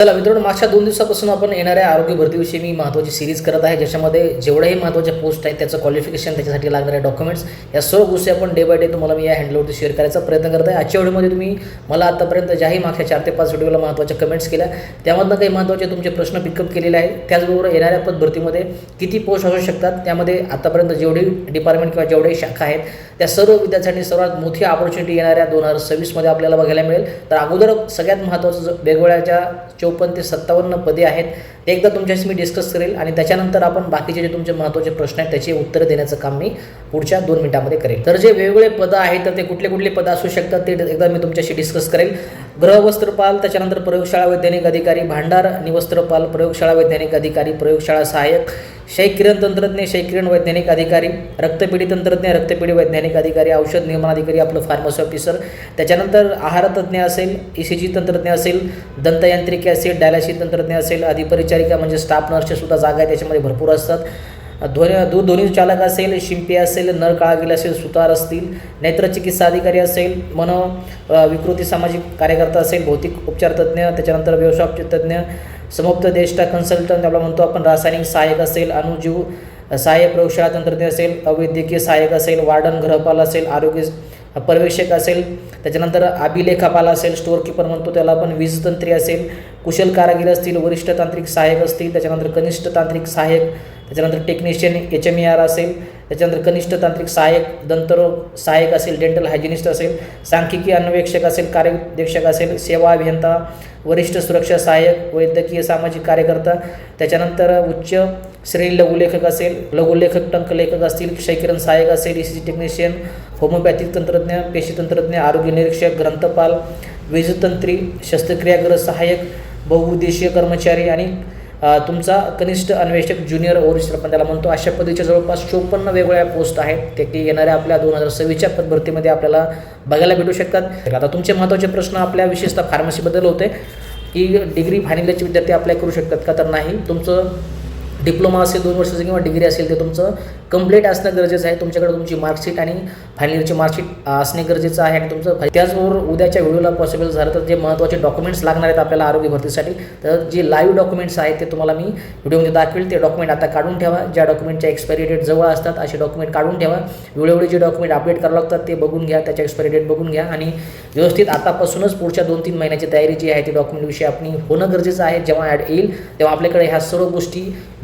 चला मित्रांनो मागच्या दोन दिवसापासून आपण येणाऱ्या आरोग्य भरतीविषयी मी महत्त्वाची सिरीज करत आहे ज्याच्यामध्ये जेवढ्याही महत्त्वाच्या पोस्ट आहेत त्याचं क्वालिफिकेशन त्याच्यासाठी लागणारे डॉक्युमेंट्स या सर्व गोष्टी आपण डे बाय डे तुम्हाला मी या हँडलवरती शेअर करायचा प्रयत्न करत आहे. आजच्या व्हिडिओमध्ये तुम्ही मला आतापर्यंत ज्याही मागच्या चार ते पाच व्हिडिओला महत्त्वाच्या कमेंट्स केल्या त्यामधनं काही महत्त्वाचे तुमचे प्रश्न पिकअप केलेले आहेत. त्याचबरोबर येणाऱ्या पद भरतीमध्ये किती पोस्ट असू शकतात त्यामध्ये आतापर्यंत जेवढी डिपार्टमेंट किंवा जेवढ्याही शाखा आहेत त्या सर्व विद्यार्थ्यांसाठी सर्वात मोठी ऑपॉर्च्युनिटी येणाऱ्या दोन हजार सव्वीसमध्ये आपल्याला बघायला मिळेल. तर अगोदर सगळ्यात महत्त्वाचं वेगवेगळ्याच्या वेगवेगळ्या पण ते सत्तावन्न पदे आहेत. ते एकदा तुमच्याशी मी डिस्कस करेल आणि त्याच्यानंतर आपण बाकीचे जे तुमचे महत्त्वाचे प्रश्न आहेत त्याचे उत्तर देण्याचं काम मी पुढच्या दोन मिनिटांमध्ये करेल. तर जे वेगवेगळे पदं आहेत तर ते कुठले कुठले पदं असू शकतात ते एकदा मी तुमच्याशी डिस्कस करेल. गृहवस्त्रपाल त्याच्यानंतर प्रयोगशाळा वैज्ञानिक अधिकारी भांडार निवस्त्रपाल वस्त्रपाल प्रयोगशाळा वैज्ञानिक अधिकारी प्रयोगशाळा सहाय्यक शैकिरण तंत्रज्ञ शैकिरण वैज्ञानिक अधिकारी रक्तपिढी तंत्रज्ञ रक्तपिढी वैज्ञानिक अधिकारी औषध निर्माण अधिकारी आपलं फार्मसी ऑफिसर त्याच्यानंतर आहारतज्ञ असेल ई सी जी तंत्रज्ञ असेल दंतयांत्रिकी असेल डायलायसिस तंत्रज्ञ असेल अधिपरिचारिका म्हणजे स्टाफ नर्सच्या सुद्धा जागा आहे त्याच्यामध्ये भरपूर असतात. ध्वनी दूध ध्वनी चालक असेल शिंपी असेल नर काळागिल असेल सुतार असतील नेत्रचिकित्सा अधिकारी असेल मनो विकृती सामाजिक कार्यकर्ता असेल भौतिक उपचार तज्ज्ञ त्याच्यानंतर व्यवसाय तज्ज्ञ समोक्त देष्टा कन्सल्टंट आपला म्हणतो आपण रासायनिक सहाय्यक असेल अणुजीव सहाय्यक प्रयोगशाळा तंत्रज्ञ असेल अवैद्यकीय सहाय्यक असेल वार्डन गृहपाल असेल आरोग्य पर्यवेक्षक असेल त्याच्यानंतर अभिलेखापाल असेल स्टोअरकीपर म्हणतो त्याला आपण वीजतंत्री असेल कुशल कारागीर असतील वरिष्ठ तांत्रिक सहाय्यक असतील त्याच्यानंतर कनिष्ठ तांत्रिक सहाय्यक त्याच्यानंतर technician H M E R असेल त्याच्यानंतर कनिष्ठ तांत्रिक सहाय्यक दंतरोग सहाय्यक असेल डेंटल हायजिनिस्ट असेल सांख्यिकी अन्वेक्षक असेल कार्यदेक्षक असेल सेवा अभियंता वरिष्ठ सुरक्षा सहाय्यक वैद्यकीय सामाजिक कार्यकर्ता त्याच्यानंतर उच्च श्रेणी लघुलेखक असेल लघुलेखक टंकलेखक असतील क्षयकिरण सहाय्यक असेल E C G technician homoeopathic तंत्रज्ञ पेशी तंत्रज्ञ आरोग्य निरीक्षक ग्रंथपाल वीजतंत्री शस्त्रक्रियाग्रह सहाय्यक बहुउद्देशीय कर्मचारी आणि तुमचा कनिष्ठ अन्वेषक ज्युनियर ओरिजिनल आपण त्याला म्हणतो अशा पद्धतीच्या जवळपास चोपन्न वेगवेगळ्या पोस्ट आहेत. ते की येणाऱ्या आपल्या दोन हजार सव्वीसच्या पदभरतीमध्ये आपल्याला बघायला भेटू शकतात. आता तुमचे महत्त्वाचे प्रश्न आपल्या विशेषतः फार्मसीबद्दल होते की डिग्री फायनलचे विद्यार्थी अप्लाय करू शकतात का? तर नाही. तुमचं डिप्लोमा असेल दोन वर्षाचं किंवा डिग्री असेल ते तुमचं कंप्लीट असणं गरजेचं आहे. तुमच्याकडे तुमची मार्कशीट आणि फायनल इयरची मार्कशीट असणे गरजेचं आहे आणि तुमचं त्याचबरोबर उद्याच्या व्हिडिओला पॉसिबल झालं तर जे महत्त्वाचे डॉक्युमेंट्स लागणार आहेत आपल्याला आरोग्य भरतीसाठी तर जे लाईव्ह डॉक्युमेंट्स आहेत ते तुम्हाला मी व्हिडिओमध्ये दाखवेल. ते डॉक्युमेंट आता काढून ठेवा. ज्या डॉक्युमेंटच्या एक्सपायरी डेट जवळ असतात असे डॉक्युमेंट काढून ठेवा. वेळोवेळी जे डॉक्युमेंट अपडेट करावं लागतात ते बघून घ्या. त्याच्या एक्सपायरी डेट बघून घ्या. आणि व्यवस्थित आतापासूनच पुढच्या दोन तीन महिन्याची तयारी जी आहे ती डॉक्युमेंटविषयी आपण होणं गरजेचं आहे. जेव्हा ॲड येईल तेव्हा आपल्याकडे ह्या सर्व गोष्टी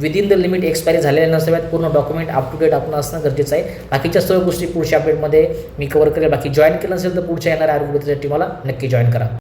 विदिन द लिमिट एक्सपायरी झालेल्या नसाव्यात पूर्ण डॉक्युमेंट अप टू डेट आपण असणं गरजेचं आहे. बाकीच्या सर्व गोष्टी पुढच्या अपडेटमध्ये मी कवर करेल. बाकी जॉईन केलं नसेल तर पुढच्या येणाऱ्या आरोग्य मला नक्की जॉईन करा.